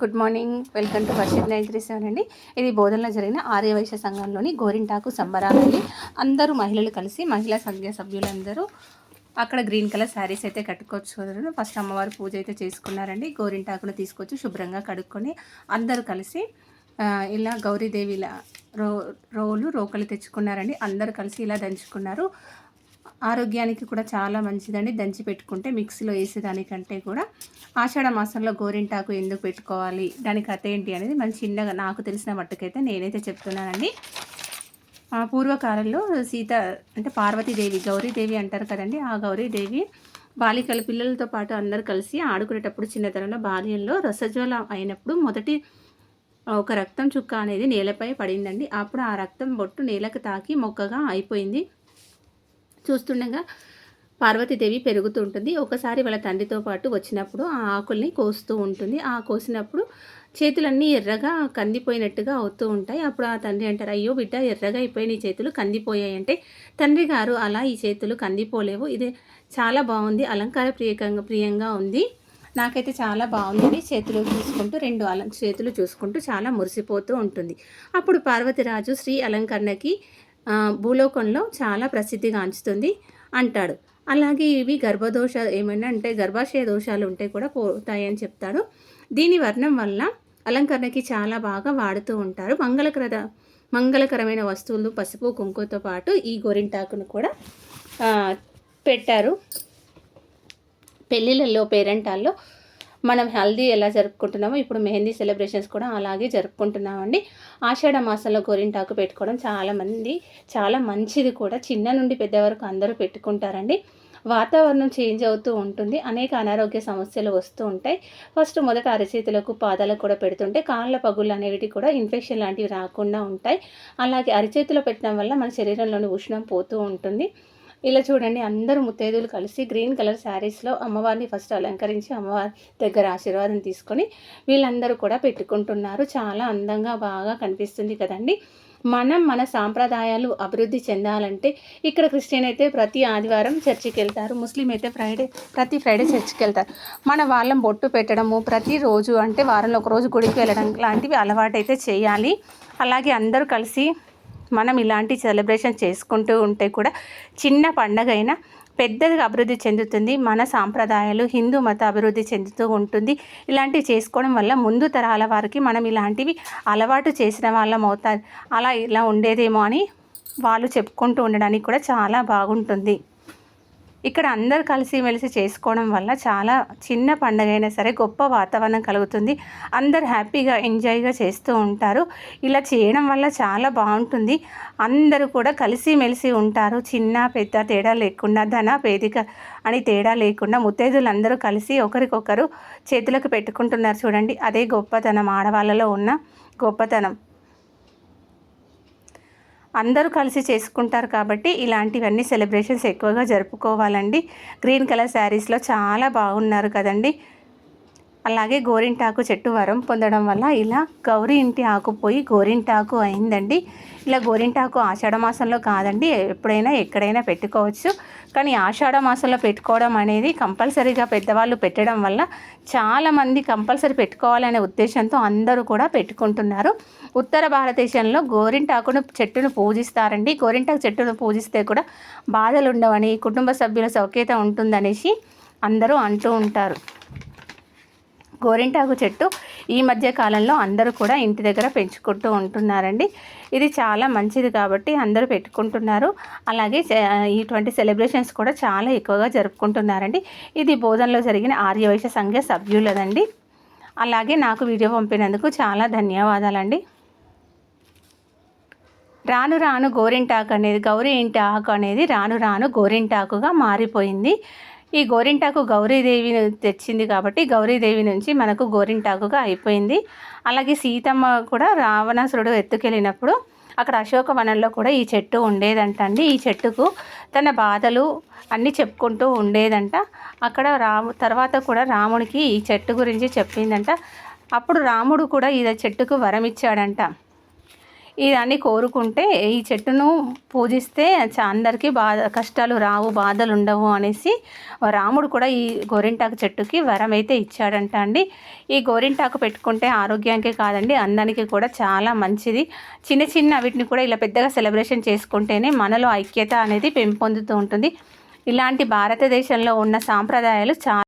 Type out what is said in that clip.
Good morning welcome to worship nine three seven అండి. ఇది బోధనలో జరిగిన ఆర్యవైశ్య సంఘంలోని గోరింటాకు సంబరాలని అందరూ మహిళలు కలిసి మహిళా సంఘ సభ్యులందరూ అక్కడ గ్రీన్ కలర్ శారీస్ అయితే కట్టుకోవచ్చు ఫస్ట్ అమ్మవారు పూజ అయితే చేసుకున్నారండి. గోరింటాకును తీసుకొచ్చి శుభ్రంగా కడుక్కొని అందరూ కలిసి ఇలా గౌరీదేవి ఇలా రో రోలు రోకలు తెచ్చుకున్నారండి. అందరూ కలిసి ఇలా దంచుకున్నారు. ఆరోగ్యానికి కూడా చాలా మంచిదండి. దంచి పెట్టుకుంటే మిక్సీలో వేసేదానికంటే కూడా ఆషాఢ మాసంలో గోరింటాకు ఎందుకు పెట్టుకోవాలి దాని కథ ఏంటి అనేది మన చిన్నగా నాకు తెలిసిన మట్టుకైతే నేనైతే చెప్తున్నానండి. ఆ పూర్వకాలంలో సీత అంటే పార్వతీదేవి గౌరీదేవి అంటారు కదండి. ఆ గౌరీదేవి బాలికల పిల్లలతో పాటు అందరు కలిసి ఆడుకునేటప్పుడు చిన్నతనంలో బాల్యంలో రసజ్వల అయినప్పుడు మొదటి ఒక రక్తం చుక్క అనేది నేలపై పడిందండి. అప్పుడు ఆ రక్తం బొట్టు నేలకు తాకి మొక్కగా అయిపోయింది. చూస్తుండగా పార్వతీదేవి పెరుగుతూ ఉంటుంది. ఒకసారి వాళ్ళ తండ్రితో పాటు వచ్చినప్పుడు ఆ ఆకుల్ని కోస్తూ ఉంటుంది. ఆ కోసినప్పుడు చేతులన్నీ ఎర్రగా కందిపోయినట్టుగా అవుతూ ఉంటాయి. అప్పుడు ఆ తండ్రి అంటారు అయ్యో బిడ్డ ఎర్రగా అయిపోయి నీ చేతులు కందిపోయాయి. అంటే తండ్రి గారు అలా ఈ చేతులు కందిపోలేవు. ఇది చాలా బాగుంది. అలంకార ప్రియకంగా ప్రియంగా ఉంది. నాకైతే చాలా బాగుంది. చేతులు చూసుకుంటూ రెండు అలం చేతులు చూసుకుంటూ చాలా మురిసిపోతూ ఉంటుంది. అప్పుడు పార్వతిరాజు శ్రీ అలంకరణకి భూలోకంలో చాలా ప్రసిద్ధిగాంచుతుంది అంటాడు. అలాగే ఇవి గర్భదోష ఏమైనా అంటే గర్భాశయ దోషాలు ఉంటే కూడా పోతాయని చెప్తాడు. దీని వర్ణం వల్ల అలంకరణకి చాలా బాగా వాడుతూ ఉంటారు. మంగళకర మంగళకరమైన వస్తువులు పసుపు కుంకుతో పాటు ఈ గోరింటాకును కూడా పెట్టారు. పెళ్ళిళ్ళల్లో పేరెంటాల్లో మనం హల్దీ ఎలా జరుపుకుంటున్నామో ఇప్పుడు మెహందీ సెలబ్రేషన్స్ కూడా అలాగే జరుపుకుంటున్నామండి. ఆషాఢ మాసంలో గోరింటాకు పెట్టుకోవడం చాలామంది చాలా మంచిది కూడా. చిన్న నుండి పెద్ద వరకు అందరూ పెట్టుకుంటారండి. వాతావరణం చేంజ్ అవుతూ ఉంటుంది. అనేక అనారోగ్య సమస్యలు వస్తూ ఉంటాయి. ఫస్ట్ మొదట అరచేతులకు పాదాలకు కూడా పెడుతుంటే కాళ్ళ పగుళ్ళు అనేవి కూడా ఇన్ఫెక్షన్ లాంటివి రాకుండా ఉంటాయి. అలాగే అరిచేతిలో పెట్టడం వల్ల మన శరీరంలోని ఉష్ణం పోతూ ఉంటుంది. ఇలా చూడండి అందరూ ముత్తైదులు కలిసి గ్రీన్ కలర్ శారీస్లో అమ్మవారిని ఫస్ట్ అలంకరించి అమ్మవారి దగ్గర ఆశీర్వాదం తీసుకొని వీళ్ళందరూ కూడా పెట్టుకుంటున్నారు. చాలా అందంగా బాగా కనిపిస్తుంది కదండి. మనం మన సాంప్రదాయాలు అభివృద్ధి చెందాలంటే ఇక్కడ క్రిస్టియన్ అయితే ప్రతి ఆదివారం చర్చికి వెళ్తారు ముస్లిం అయితే ఫ్రైడే ప్రతి ఫ్రైడే చర్చికి వెళ్తారు. మన వాళ్ళం బొట్టు పెట్టడము ప్రతిరోజు అంటే వారంలో ఒక రోజు గుడికి వెళ్ళడం లాంటివి అలవాటైతే చేయాలి. అలాగే అందరూ కలిసి మనం ఇలాంటి సెలబ్రేషన్ చేసుకుంటూ ఉంటే కూడా చిన్న పండగ అయినా పెద్దదిగా అభివృద్ధి చెందుతుంది మన సాంప్రదాయాలు హిందూ మత అభివృద్ధి చెందుతూ ఉంటుంది. ఇలాంటివి చేసుకోవడం వల్ల ముందు తరాల వారికి మనం ఇలాంటివి అలవాటు చేసిన వాళ్ళం అవుతారు అలా ఇలా ఉండేదేమో అని వాళ్ళు చెప్పుకుంటూ ఉండడానికి కూడా చాలా బాగుంటుంది. ఇక్కడ అందరు కలిసిమెలిసి చేసుకోవడం వల్ల చాలా చిన్న పండగ అయినా సరే గొప్ప వాతావరణం కలుగుతుంది. అందరు హ్యాపీగా ఎంజాయ్గా చేస్తూ ఉంటారు. ఇలా చేయడం వల్ల చాలా బాగుంటుంది. అందరూ కూడా కలిసిమెలిసి ఉంటారు. చిన్న పెద్ద తేడా లేకుండా ధన పేదిక అని తేడా లేకుండా ముత్తైదులందరూ కలిసి ఒకరికొకరు చేతులకు పెట్టుకుంటున్నారు చూడండి. అదే గొప్పతనం ఆడవాళ్ళలో ఉన్న గొప్పతనం. అందరూ కలిసి చేసుకుంటారు కాబట్టి ఇలాంటివన్నీ సెలబ్రేషన్స్ ఎక్కువగా జరుపుకోవాలండి. గ్రీన్ కలర్ శారీస్లో చాలా బాగున్నారు కదండి. అలాగే గోరింటాకు చెట్టు వరం పొందడం వల్ల ఇలా గౌరీ ఇంటి ఆకు పోయి గోరింటాకు అయిందండి. ఇలా గోరింటాకు ఆషాఢ మాసంలో కాదండి ఎప్పుడైనా ఎక్కడైనా పెట్టుకోవచ్చు. కానీ ఆషాఢ మాసంలో పెట్టుకోవడం అనేది కంపల్సరీగా పెద్దవాళ్ళు పెట్టడం వల్ల చాలామంది కంపల్సరీ పెట్టుకోవాలనే ఉద్దేశంతో అందరూ కూడా పెట్టుకుంటున్నారు. ఉత్తర భారతదేశంలో గోరింటాకును చెట్టును పూజిస్తారండి. గోరింటాకు చెట్టును పూజిస్తే కూడా బాధలు ఉండవని కుటుంబ సభ్యుల సౌఖ్యత ఉంటుందనేసి అందరూ అంటూ ఉంటారు. గోరింటాకు చెట్టు ఈ మధ్య కాలంలో అందరూ కూడా ఇంటి దగ్గర పెంచుకుంటూ ఉంటున్నారండి. ఇది చాలా మంచిది కాబట్టి అందరూ పెట్టుకుంటున్నారు. అలాగే ఇటువంటి సెలబ్రేషన్స్ కూడా చాలా ఎక్కువగా జరుపుకుంటున్నారండి. ఇది బోధనలో జరిగిన ఆర్యవైశ్య సంఘ సభ్యులదండి. అలాగే నాకు వీడియో పంపినందుకు చాలా ధన్యవాదాలండి. రాను రాను గోరింటాకు అనేది గౌరీ ఇంటి ఆకు అనేది రాను రాను గోరింటాకుగా మారిపోయింది. ఈ గోరింటాకు గౌరీదేవి తెచ్చింది కాబట్టి గౌరీదేవి నుంచి మనకు గోరింటాకుగా అయిపోయింది. అలాగే సీతమ్మ కూడా రావణాసురుడు ఎత్తుకెళ్ళినప్పుడు అక్కడ అశోకవనంలో కూడా ఈ చెట్టు ఉండేదంట అండి. ఈ చెట్టుకు తన బాధలు అన్నీ చెప్పుకుంటూ ఉండేదంట. అక్కడ రాము తర్వాత కూడా రాముడికి ఈ చెట్టు గురించి చెప్పిందంట. అప్పుడు రాముడు కూడా ఈ చెట్టుకు వరం ఇచ్చాడంట ఇదని కోరుకుంటే ఈ చెట్టును పూజిస్తే అందరికీ బాధ కష్టాలు రావు బాధలు ఉండవు అనేసి రాముడు కూడా ఈ గోరింటాకు చెట్టుకి వరం అయితే ఇచ్చాడంట అండి. ఈ గోరింటాకు పెట్టుకుంటే ఆరోగ్యానికి కాదండి అందానికి కూడా చాలా మంచిది. చిన్న చిన్న వీటిని కూడా ఇలా పెద్దగా సెలబ్రేషన్ చేసుకుంటేనే మనలో ఐక్యత అనేది పెంపొందుతూ ఉంటుంది. ఇలాంటి భారతదేశంలో ఉన్న సాంప్రదాయాలు చాలా